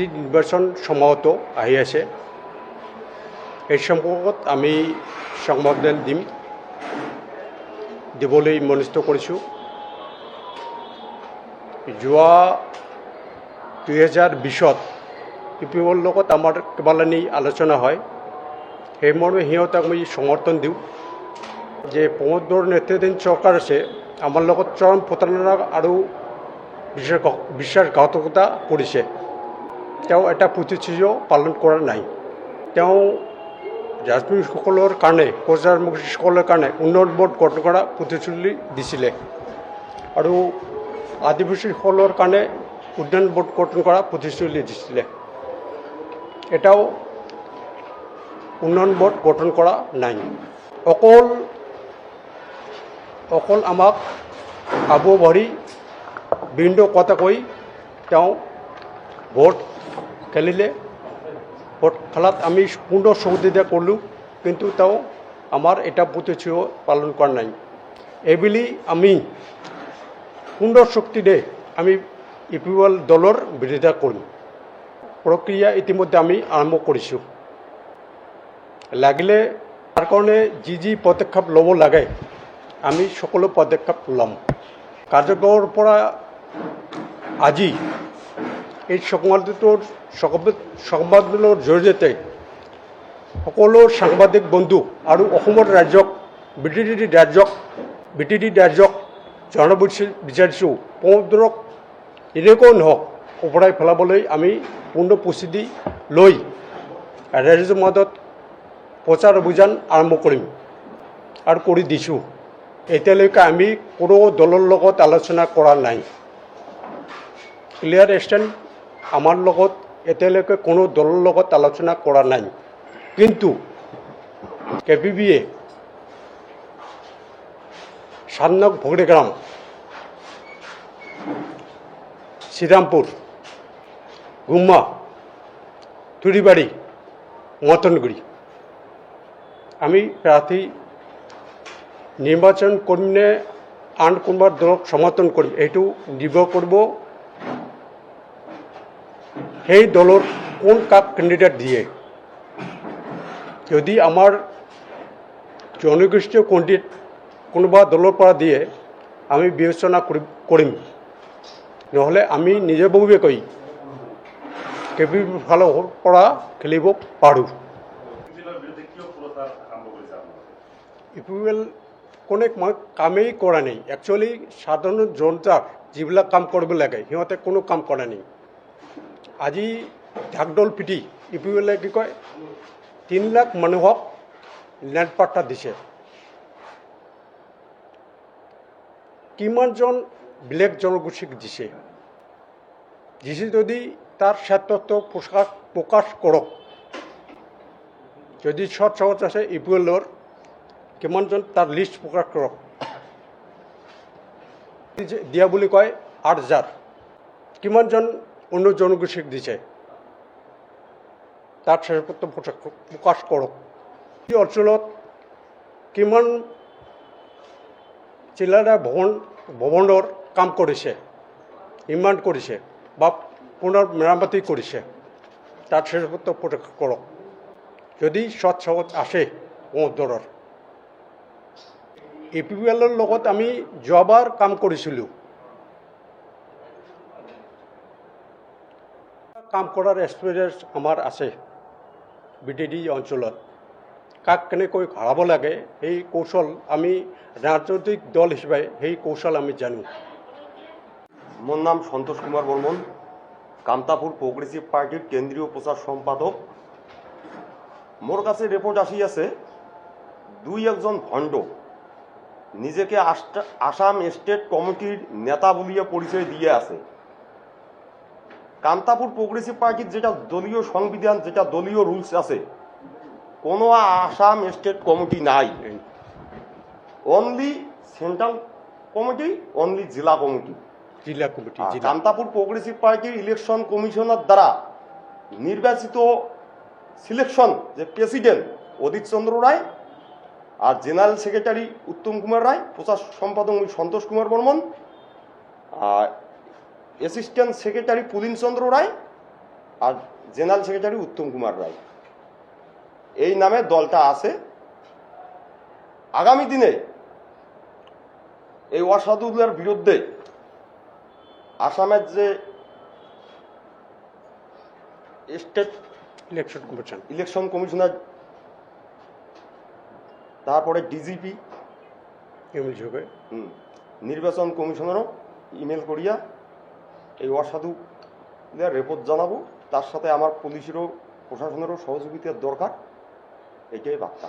যি নিৰ্বাচন সম্ভৱত আহি আছে। এই সম্পৰ্কত আমি সংবাদদান দিম, দিবলৈ মনস্থ কৰিছোঁ। যোৱা দুহেজাৰ বিছত ইউ পি অ'ৰ লগত আমাৰ কেইবালানি আলোচনা হয়। সেই মৰ্মে সিহঁতক আমি সমৰ্থন দিওঁ। যে প্ৰমোদ বড়োৰ নেতৃত্বাধীন চৰকাৰ আছে, আমাৰ লগত চৰম প্ৰতাৰণা আৰু বিশ্বাস বিশ্বাসঘাতকতা কৰিছে। তেওঁ এটা প্ৰতিশ্ৰুতিও পালন কৰা নাই। তেওঁ ৰাজনৈতিকসকলৰ কাৰণে প্ৰচাৰমুখীসকলৰ কাৰণে উন্নয়ন বোৰ্ড গঠন কৰা প্ৰতিশ্ৰুতি দিছিলে। আৰু আদিবাসীসকলৰ কাৰণে উন্নয়ন বোৰ্ড গঠন কৰা প্ৰতিশ্ৰুতি দিছিলে। এটাও উন্নয়ন বোৰ্ড গঠন কৰা নাই। অকল অকল আমাক আব ভৰি বিন্দু কথা কৈ তেওঁ ভোট খেলিলে খেলাত আমি পূৰ্ণ সহযোগিতা কৰিলোঁ, কিন্তু তেওঁ আমাৰ এটা প্ৰতিশ্ৰুতি পালন কৰা নাই। এইবুলি আমি পূৰ্ণ শক্তিৰে আমি ইউ পি এল দলৰ বিৰোধিতা কৰিম। প্ৰক্ৰিয়া ইতিমধ্যে আমি আৰম্ভ কৰিছোঁ। লাগিলে তাৰ কাৰণে যি যি পদক্ষেপ ল'ব লাগে, আমি সকলো পদক্ষেপ ল'ম। কাৰ্যকৰৰ পৰা আজি এই সংবাদটোৰ সংবাদ সংবাদৰ জৰিয়তে সকলো সাংবাদিক বন্ধু আৰু অসমৰ ৰাজ্যক বি টি ডি ৰাজ্যক বি টি ডি ৰাজ্যক জনাব বিচা- বিচাৰিছোঁ। প্ৰমোদক এনেকৈ নহওক, ওপৰাই পেলাবলৈ আমি পূৰ্ণ প্ৰস্তুতি লৈ ৰাইজৰ মাজত প্ৰচাৰ অভিযান আৰম্ভ কৰিম আৰু কৰি দিছোঁ। এতিয়ালৈকে আমি কোনো দলৰ লগত আলোচনা কৰা নাই। ক্লিয়াৰ ষ্টেণ্ড আমাৰ লগত এতিয়ালৈকে কোনো দলৰ লগত আলোচনা কৰা নাই। কিন্তু কে পি বিয়ে সান্নক ভগড়েগ্রাম শ্রীরামপুর গুম্মা তুরিবাড়ি মতনগুড়ি আমি প্ৰাৰ্থী নিৰ্বাচন কৰিম নে আন কোনোবা দলক সমৰ্থন কৰিম এইটো নিৰ্ভৰ কৰিব সেই দলৰ কোন কাক কেণ্ডিডেট দিয়ে? যদি আমাৰ জনগোষ্ঠীয় কেণ্ডিডেট কোনোবা দলৰ পৰা দিয়ে, আমি বিবেচনা কৰি কৰিম। নহ'লে আমি নিজাববীয়াকৈ কে পি ফালৰ পৰা খেলিব পাৰোঁ। ইউ পি এল কোনে মই কামেই কৰা নাই। একচুৱেলি সাধাৰণ জনতাক যিবিলাক কাম কৰিব লাগে, সিহঁতে কোনো কাম কৰা নাই। আজি ঢাকডল পিটি ইউ পি এলে কি কয়, তিনি লাখ মানুহক লেণ্ড পাট্টা দিছে। কিমানজন বেলেগ জনগোষ্ঠীক দিছে? দিছে যদি তাৰ ক্ষেত্ৰতো প্ৰকাশ প্ৰকাশ কৰক। যদি চৰ্ট চৰ্ট আছে ইউ পি এলৰ কিমানজন তাৰ লিষ্ট প্ৰকাশ কৰক? দিয়া বুলি কয় আঠ হাজাৰ। কিমানজন অন্য জনগোষ্ঠীক দিছে তাৰ শ্বেতপত্ৰ প্ৰকাশ- কৰক এই অঞ্চলত কিমান চিলাৰা ভৱন ভৱনৰ কাম কৰিছে নিৰ্মাণ কৰিছে বা পুনৰ মেৰামতি কৰিছে তাৰ শ্বেতপত্ৰ প্ৰকাশ কৰক যদি সৎ সহজ আছে এ পি এলৰ লগত আমি যোৱাবাৰ কাম কৰিছিলোঁ। কাম কৰাৰ এক্সপিৰিয়েঞ্চ আমাৰ আছে বি টি ডি অঞ্চলত। কাক কেনেকৈ ঘৰাব লাগে, সেই কৌশল আমি ৰাজনৈতিক দল হিচাপে সেই কৌশল আমি জানো। মোর নাম সন্তোষ কুমার বর্মন কামতাপুর প্রোগ্রেসিভ পার্টির কেন্দ্রীয় প্রচার সম্পাদক। মোর কাছে রিপোর্ট আছে, দুই একজন ভণ্ড, নিজেকে আসাম স্টেট কমিটির নেতা বলিয়া পরিচয় দিয়ে আছে। কামতাপুর প্রোগ্রেসিভ পার্টির যেটা দলীয় সংবিধান যেটা দলীয় রুলস আছে কোনো আসাম স্টেট কমিটি নাই অনলি সেন্ট্রাল কমিটি অনলি জেলা কমিটি। জিলা কমিটি কামতাপুর প্রোগ্রেসিভ পার্টির ইলেকশন কমিশনার দ্বারা নির্বাচিত সিলেকশন যে প্রেসিডেন্ট অদিত চন্দ্র রায় আর জেনারেল সেক্রেটারি উত্তম কুমার রায় প্রচার সম্পাদক সন্তোষ কুমার বর্মন আর অ্যাসিস্ট্যান্ট সেক্রেটারি পুলিন চন্দ্র রায় আর জেনারেল সেক্রেটারি উত্তম কুমার রায় এই নামে দলটা আছে। আগামী দিনে এই অসাধুগুলোর বিরুদ্ধে আসামের যে state election commission election commissioner তারপরে ডিজিপি নির্বাচন কমিশনারও ইমেল করিয়া এই অসাধু রেপোর্ট জানাব। তার সাথে আমার পুলিশেরও প্রশাসনেরও সহযোগিতার দরকার। এটাই বার্তা।